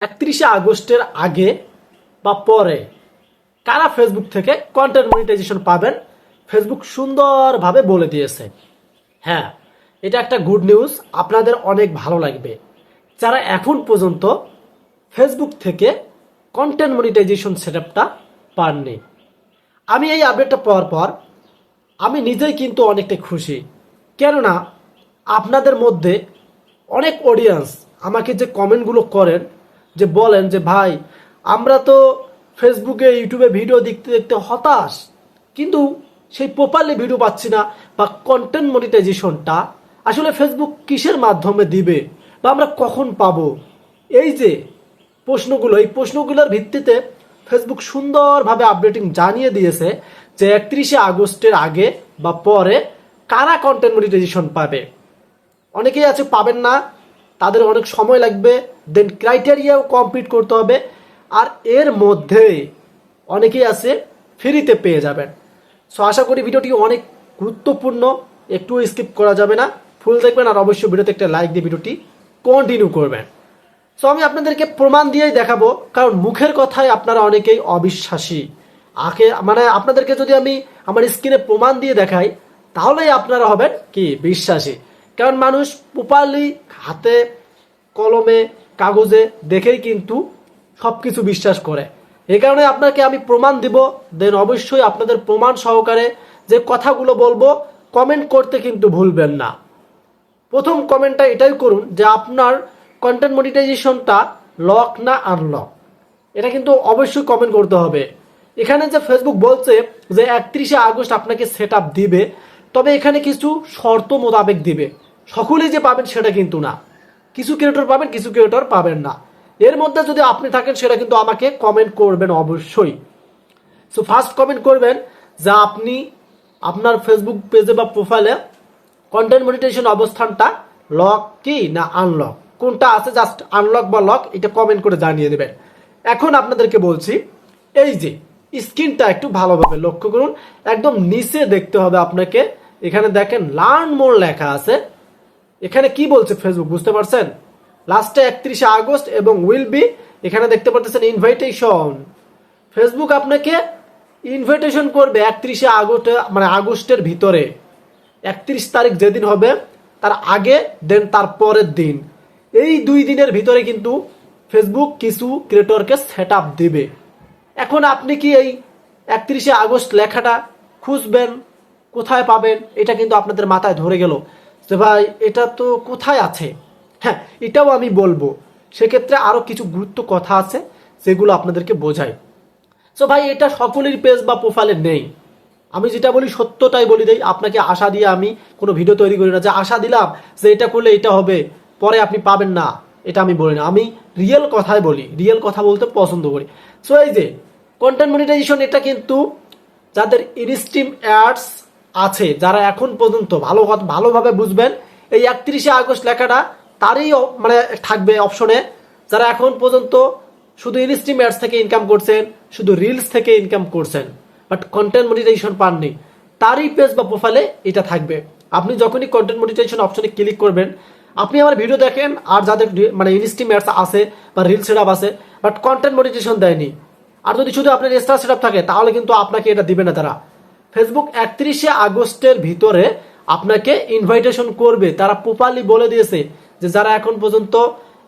একত্রিশে আগস্টের আগে বা পরে কারা ফেসবুক থেকে কন্টেন্ট মনিটাইজেশন পাবেন? ফেসবুক সুন্দরভাবে বলে দিয়েছে। হ্যাঁ এটা একটা গুড নিউজ আপনাদের অনেক ভালো লাগবে। যারা এখন পর্যন্ত ফেসবুক থেকে কন্টেন্ট মনিটাইজেশন সেটআপটা পাননি। আমি এই আপডেটটা পাওয়ার পর আমি নিজেই কিন্তু অনেকটা খুশি। কেননা, আপনাদের মধ্যে অনেক অডিয়েন্স আমাকে যে কমেন্টগুলো করেন যে বলেন যে, ভাই, আমরা তো ফেসবুকে ইউটিউবে ভিডিও দেখতে দেখতে হতাশ, কিন্তু সেই প্রপারলি ভিডিও পাচ্ছি না বা কন্টেন্ট মনিটাইজেশনটা আসলে ফেসবুক কিসের মাধ্যমে দিবে বা আমরা কখন পাব? এই যে প্রশ্নগুলো, এই প্রশ্নগুলোর ভিত্তিতে ফেসবুক সুন্দরভাবে আপডেটিং জানিয়ে দিয়েছে যে, একত্রিশে আগস্টের আগে বা পরে কারা কন্টেন্ট মনিটাইজেশন পাবে? অনেকেই আছে, পাবেন না। তাদের অনেক সময় লাগবে দেন ক্রাইটেরিয়াও কমপ্লিট করতে হবে, আর এর মধ্যে অনেকেই আছে ফ্রিতে পেয়ে যাবেন। সো আশা করি ভিডিওটি অনেক গুরুত্বপূর্ণ, একটু স্কিপ করা যাবে না ফুল দেখবেন, আর অবশ্যই ভিডিওতে একটা লাইক দিয়ে ভিডিওটি কন্টিনিউ করবেন। সো আমি আপনাদেরকে প্রমাণ দিয়েই দেখাবো, কারণ মুখের কথায় আপনারা অনেকেই অবিশ্বাসী। আগে মানে আপনাদেরকে যদি আমি আমার স্ক্রিনে প্রমাণ দিয়ে দেখাই, তাহলেই আপনারা হবেন কি, বিশ্বাসী। কারণ মানুষ প্রপারলি হাতে, কলমে, কাগজে দেখেই কিন্তু সব কিছু বিশ্বাস করে। এই কারণে আপনাকে আমি প্রমাণ দিব, দেন অবশ্যই আপনাদের প্রমাণ সহকারে যে কথাগুলো বলব কমেন্ট করতে কিন্তু ভুলবেন না। প্রথম কমেন্টটা এটাই করুন যে আপনার কন্টেন্ট মনিটাইজেশনটা লক না আনলক এটা কিন্তু অবশ্যই কমেন্ট করতে হবে। এখানে যে ফেসবুক বলছে যে একত্রিশে আগস্ট আপনাকে সেট দিবে, তবে এখানে কিছু শর্ত মোতাবেক দিবে। সকলেই যে পাবেন সেটা কিন্তু না। কিছু ক্রিয়েটর পাবেন, কিছু ক্রিয়েটর পাবেন না। এর মধ্যে যদি আপনি থাকেন, সেটা কিন্তু আমাকে কমেন্ট করবেন অবশ্যই। সো ফার্স্ট কমেন্ট করবেন যে আপনি আপনার ফেসবুক পেজে বা প্রোফাইলে কন্টেন্ট মনিটাইজেশন অবস্থানটা লক কি না আনলক কোনটা আছে? জাস্ট আনলক বা লক এটা কমেন্ট করে জানিয়ে দেবেন। এখন আপনাদেরকে বলছি, এই যে স্ক্রিনটা একটু ভালোভাবে লক্ষ্য করুন। একদম নিচে দেখতে হবে আপনাকে। এখানে দেখেন লার্ন মোর লেখা আছে। এখানে কি বলছে ফেসবুক বুঝতে পারছেন? লাস্টে একত্রিশে আগস্ট এবং উইল বি এখানে দেখতে পাচ্ছেন ইনভাইটেশন ফেসবুক আপনাকে ইনভাইটেশন করবে একত্রিশে আগস্ট মানে আগস্টের ভিতরে। একত্রিশ তারিখ যেদিন হবে, তার আগে দেন তার পরের দিন। এই দুই দিনের ভিতরে কিন্তু ফেসবুক কিছু ক্রিয়েটরকে সেট আপ দেবে। এখন আপনি কি এই একত্রিশে আগস্ট লেখাটা খুঁজবেন, কোথায় পাবেন, এটা কিন্তু আপনাদের মাথায় ধরে গেল। যে ভাই, এটা তো কোথায় আছে? হ্যাঁ এটাও আমি বলব। সেক্ষেত্রে আরও কিছু গুরুত্ব কথা আছে, যেগুলো আপনাদেরকে বোঝাই। সো ভাই, এটা সকলের পেজ বা প্রোফাইলে নেই। আমি যেটা বলি সত্যটাই বলি দেই, আপনাকে আশা দিয়ে আমি কোনো ভিডিও তৈরি করি না যে আশা দিলাম যে এটা করলে এটা হবে, পরে আপনি পাবেন না, এটা আমি বলি না। আমি রিয়েল কথাই বলি রিয়েল কথা বলতে পছন্দ করি। সো এই যে কন্টেন্ট মনিটাইজেশন এটা কিন্তু যাদের ইনস্ট্রিম অ্যাডস আছে, যারা এখন পর্যন্ত ভালো ভালোভাবে বুঝবেন, এই একত্রিশে আগস্ট লেখাটা তারই মানে থাকবে অপশনে যারা এখন পর্যন্ত শুধু ইনস্ট্রিম অ্যাডস থেকে ইনকাম করছেন, শুধু রিলস থেকে ইনকাম করছেন বাট কন্টেন্ট মনিটাইজেশন পাননি, তারই পেজ বা প্রোফাইলে এটা থাকবে। আপনি যখনই কন্টেন্ট মনিটাইজেশন অপশনে ক্লিক করবেন, আপনি আমার ভিডিও দেখেন, আর যাদের মানে ইনস্ট্রিম অ্যাডস আছে বা রিল সেট আছে বাট কন্টেন্ট মনিটাইজেশন দেয়নি। আর যদি শুধু আপনার স্টার সেট থাকে, তাহলে কিন্তু আপনাকে এটা দিবে না তারা। ফেসবুক একত্রিশে আগস্টের ভিতরে আপনাকে ইনভাইটেশন করবে। তারা প্রপারলি বলে দিয়েছে যে যারা এখন পর্যন্ত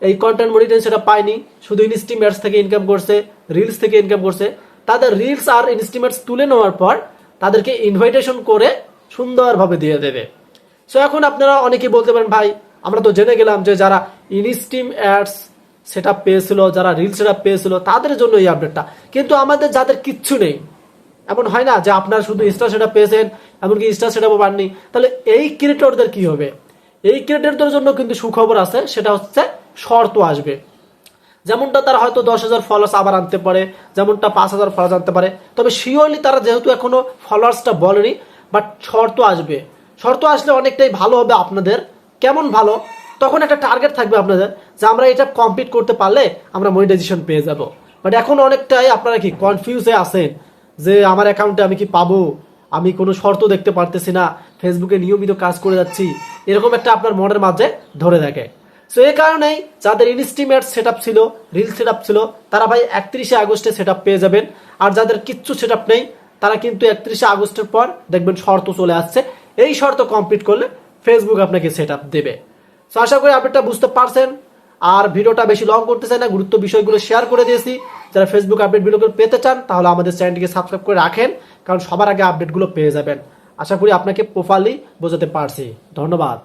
এই কন্টেন্ট মনিটাইজেশন সেটা পায়নি, শুধু ইনস্টিমেটস থেকে ইনকাম করছে রিলস থেকে ইনকাম করছে, তাদের রিলস আর ইনস্টিমেটস তুলে নেওয়ার পর তাদেরকে ইনভাইটেশন করে সুন্দরভাবে দিয়ে দেবে। সো এখন আপনারা অনেকেই বলতে পারেন, ভাই, আমরা তো জেনে গেলাম যে যারা ইনস্টিম অ্যাডস সেটা পেয়েছিল, যারা রিল সেটা পেয়েছিল, তাদের জন্য এই আপডেটটা কিন্তু আমাদের যাদের কিচ্ছু নেই এমন হয় না যে আপনার শুধু স্টার সেটা পেয়েছেন, এমনকি স্টার সেটাও পাননি। তাহলে এই ক্রিয়েটরদের কি হবে? এই ক্রিয়েটরদের জন্য কিন্তু সুখবর আছে, সেটা হচ্ছে শর্ত আসবে। যেমনটা তারা হয়তো দশ হাজার ফলোয়ার্স আবার আনতে পারে, যেমনটা পাঁচ হাজার ফলোয়ার্স আনতে পারে, তবে শিওরলি তারা যেহেতু এখনও ফলোয়ার্সটা বলেনি বাট শর্ত আসবে। শর্ত আসলে অনেকটাই ভালো হবে আপনাদের। কেমন ভালো? তখন একটা টার্গেট থাকবে আপনাদের যে আমরা এটা কমপ্লিট করতে পারলে আমরা মনিটাইজেশন পেয়ে যাব। বাট এখন অনেকটাই আপনারা কি কনফিউজে আছেন? যে আমার অ্যাকাউন্টে আমি কি পাবো? আমি কোনো শর্ত দেখতে পারতেছি না। ফেসবুকে নিয়মিত কাজ করে যাচ্ছি। এরকম একটা আপনার মনের মাঝে ধরে থাকে। সো এই কারণেই যাদের ইনস্টিমেট সেট ছিল রিল সেট ছিল, তারা ভাই একত্রিশে আগস্টে সেট পেয়ে যাবেন। আর যাদের কিচ্ছু সেট নেই, তারা কিন্তু একত্রিশে আগস্টের পর দেখবেন শর্ত চলে আসছে। এই শর্ত কমপ্লিট করলে ফেসবুক আপনাকে সেট দেবে। সো আশা করি আপডেটটা বুঝতে পারছেন। আর ভিডিওটা বেশি লং করতে চাই না, গুরুত্ব বিষয়গুলো শেয়ার করে দিয়েছি। যারা ফেসবুক আপডেট ভিডিওগুলো পেতে চান, তাহলে আমাদের চ্যানেলটিকে সাবস্ক্রাইব করে রাখেন, কারণ সবার আগে আপডেটগুলো পেয়ে যাবেন। আশা করি আপনাকে প্রোফারলি বোঝাতে পারছি। ধন্যবাদ।